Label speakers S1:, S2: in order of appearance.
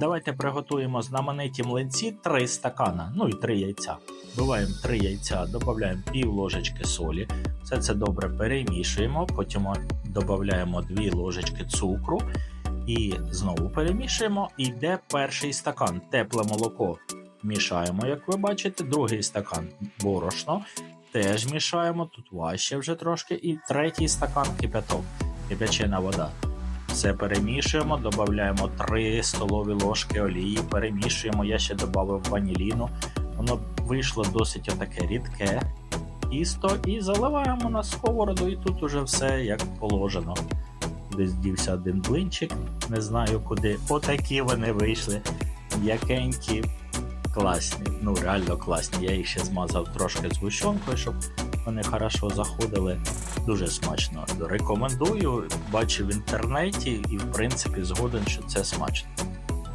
S1: Давайте приготуємо знамениті млинці 3 стакана, ну і 3 яйця. Вбиваємо 3 яйця, додаємо пів ложечки солі. Все це добре перемішуємо, потім додаємо 2 ложечки цукру і знову перемішуємо. І йде перший стакан тепле молоко. Мішаємо, як ви бачите, другий стакан борошно. Теж мішаємо, тут важче вже трошки. І третій стакан кипяток, кипячена вода. Все перемішуємо, додаємо 3 столові ложки олії, перемішуємо. Я ще додав ваніліну. Воно вийшло досить отаке рідке тісто і заливаємо на сковороду, і тут уже все як положено. Десь дівся один блинчик, не знаю куди. Отакі вони вийшли. М'якенькі, класні, ну реально класні. Я їх ще змазав трошки згущенкою, щоб вони хорошо заходили. Дуже смачно. Рекомендую, бачив в інтернеті і в принципі згоден, що це смачно.